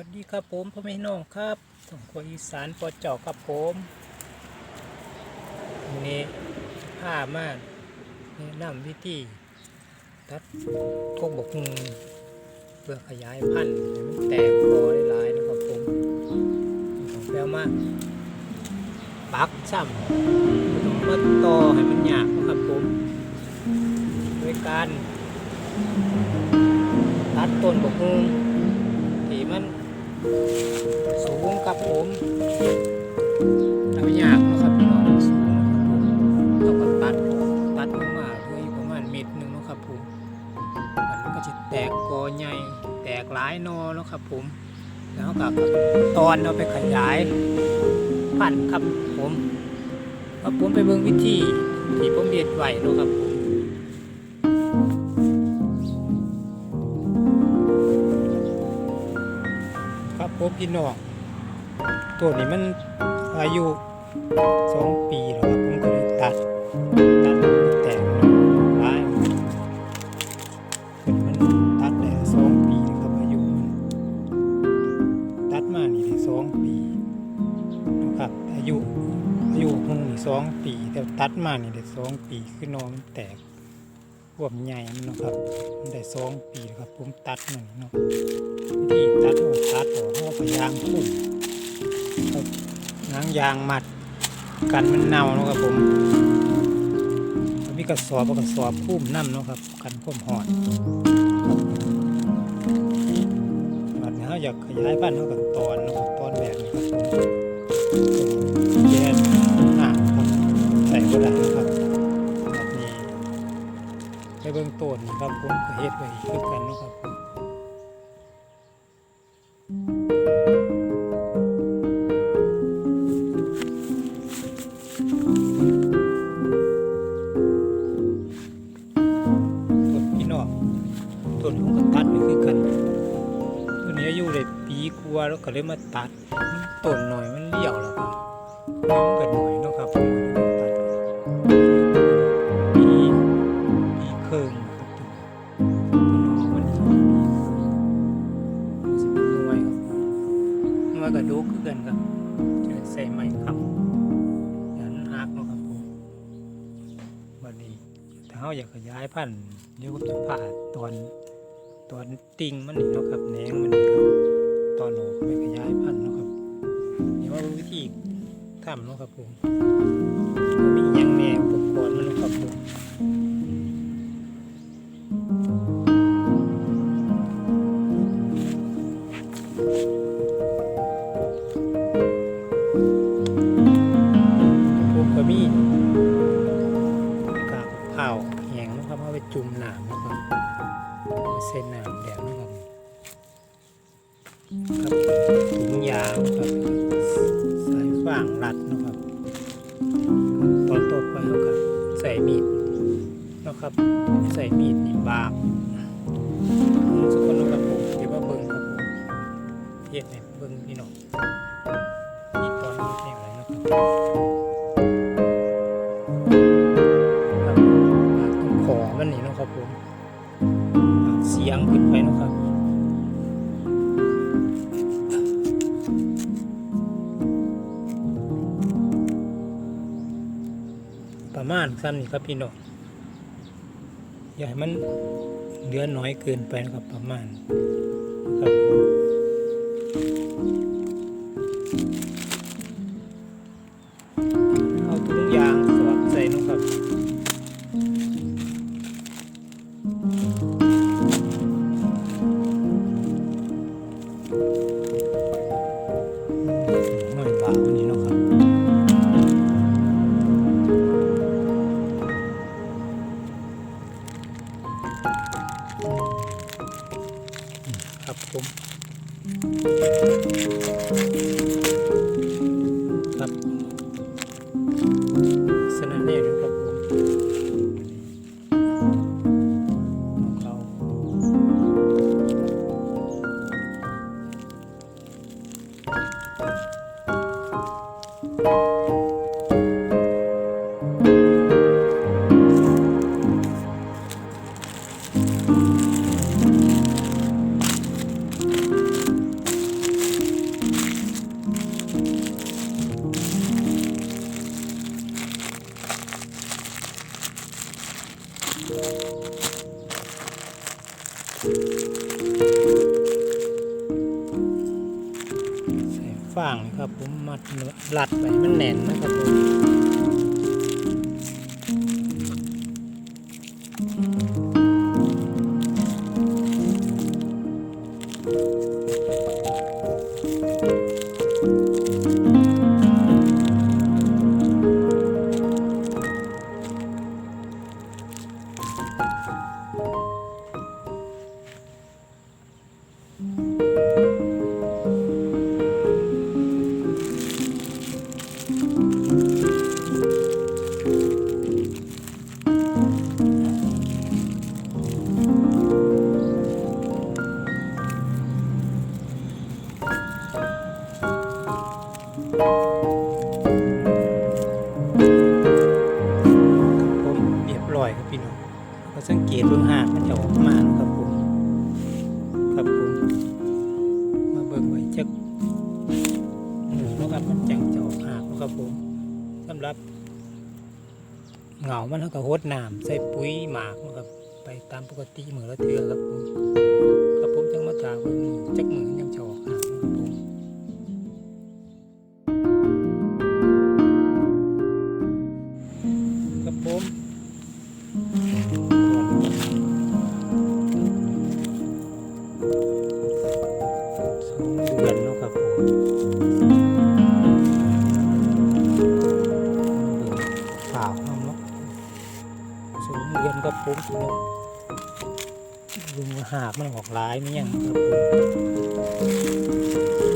สวัสดีครับผมพ่อแม่น้องครับสองคนอีสานปอเจาะครับผมวันนี้ผ้ามากแนะนำวิธีตัดกกบกงเพื่อขยายพันธุ์ให้มันแตกกอได้หลายนะครับผมของแปลมากปักซ้ำต้องมาต่อให้มันหยาบนะครับผมโดยการตัดต้นบกงที่มัน สูงครับผมเอายากนะครับพี่น้องสูงนะครับผมเราก็ตัดตัดลงมาด้วยประมาณเม็ดหนึ่งนะครับผมมันก็จะแตกกอใหญ่แตกหลายนอนะครับผมแล้วก็ตอนเอาไปขยายพันครับผมครับผมไปเบิ่งวิธีที่ผมเด็ดไหวนะครับผม พี่น้องตัวนี้มันอายุสองปีแล้วครับผมก็เลยตัดตัดแต่งร้ายเป็นมันตัดได้สองปีนะครับอายุมันตัดมานี่ได้สองปีนะครับอายุอายุหงนี่สองปีแต่ตัดมานี่ได้สองปีคือนอมันแตกรวมใหญ่มันนะครับมันได้สองปีครับผมตัดมันเนาะ ที่ตัดออกตัดออกเอาพยายามพุ่มหนังยางมัดกันมันเน่าเนาะครับผมมีกระสอบกระสอบพุ่มน้ำเนาะครับ กันพุ่มหอดบัดนี้เราอยากขยายพันเรากับตอนเนาะครับตอนแบบนี้ครับผมแย่หนาครับใส่ก็ได้ครับแบบนี้ไปเบื้องต้นครับผมเฮ็ดไว้คือกันเนาะครับ ก็เลยมาตัดต้นหน่อยมันเลี้ยวแล้วครับมันก็หน่อยเนาะครับผมตัดปีปีครึ่งครับตัวมันสิเป็นหน่วยครับหน่วยก็ดูคือกันครับจะใส่ไม้ครับยันหักเนาะครับผมวันนี้ถ้าเราอยากขยายพันธุ์เดี๋ยวก็จะผ่าตอนตอนติ่งมันนี่เนาะครับแหนงมันนี่ครับ ตอนหนูไปขยายพันธุ์เนาะครับนี่ว่าเป็นวิธีทำเนาะครับผมมีอย่างแนวอุปกรณ์มันเนาะครับผมผม มีดนะครับใส่มีดนี่บากสุกคนนกับผมเดี๋ยวมาเบิ้งครับผมเฮ็ดให้เบิ้งพี่น้องนี่ตอนนี้แนวอะไรนะครับครับปากตรงคอมันนี่นะครับผมเสียงขึ้นไปนะครับ มาณซ้ำนี่ครับพี่น้องอย่าให้มันเหลือน้อยเกินไปนะครับประมาณครับ ค ใส่ฟางนะครับผมมัดลัดไปมันแน่นนะครับผม รียบร้อยครับพี่น้องก็สังเกตเบื้องหากมันจะออกมานะครับผมครับผมมาเบิ่งไว้จักหมูนะครับมันจังจะออกหากนะครับผมสำหรับเหงามันเท่ากับโฮดน้ำใส่ปุ๋ยหมากนะครับไปตามปกติเหมือนละเทือครับผมครับผมจังมาจากเบิ่งจักมือ องเดือนครับผมพี่น้องลุงหากมันออกร้ายไม่ยังครับ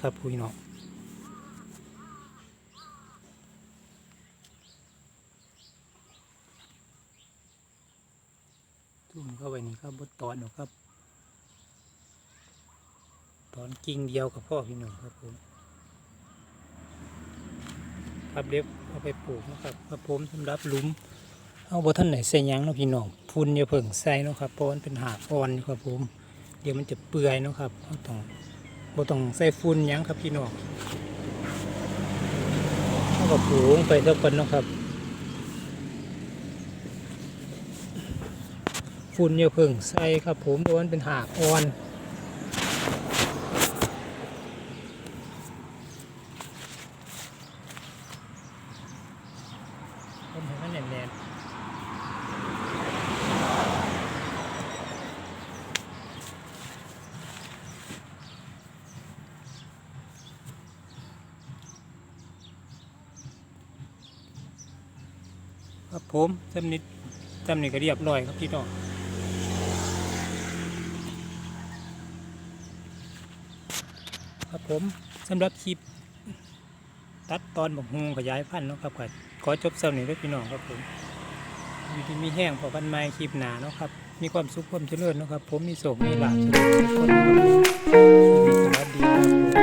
ครับพี่น้องจุ่มเข้าไปนี่ครับบดตอนหนูครับ ตอนกิ่งเดียวกับพ่อพี่น้องครับผมครับเด็บเอาไปปลูกนะครับครับผมสำหรับหลุมเอาบ่ท่านไหนใส่ยังเนาะพี่น้องพุ่นอย่าเพิ่งใส่เนาะครับเพราะมันเป็นหากอ่อนครับผม เดี๋ยวมันจะเปื่อยเนาะครับเราต้อง บ่ต้องใส่ฟุ้นยังครับพี่น้องเอาก็ปลูกไปสักคนนะครับฟุ้นเย่าเพิ่งใส่ครับผมเพราะมันเป็นหากอ่อน ผมเห็นมันแน่นๆ ครับผมจำนิดจำนิดก็เรียบร้อยครับพี่น้องครับผมสำหรับคลิปตัดตอนบักฮวงขยายพันธุ์นะครับก็ขอจบเสาร์นี้ไว้พี่น้องครับผมอยู่ที่มีแห้งพอกันไม้คลิปหนาเนาะครับ มีความสุขความเจริญเนาะครับ ผมมีโศกมีหลาภสุขทุกคนสวัสดีครับผม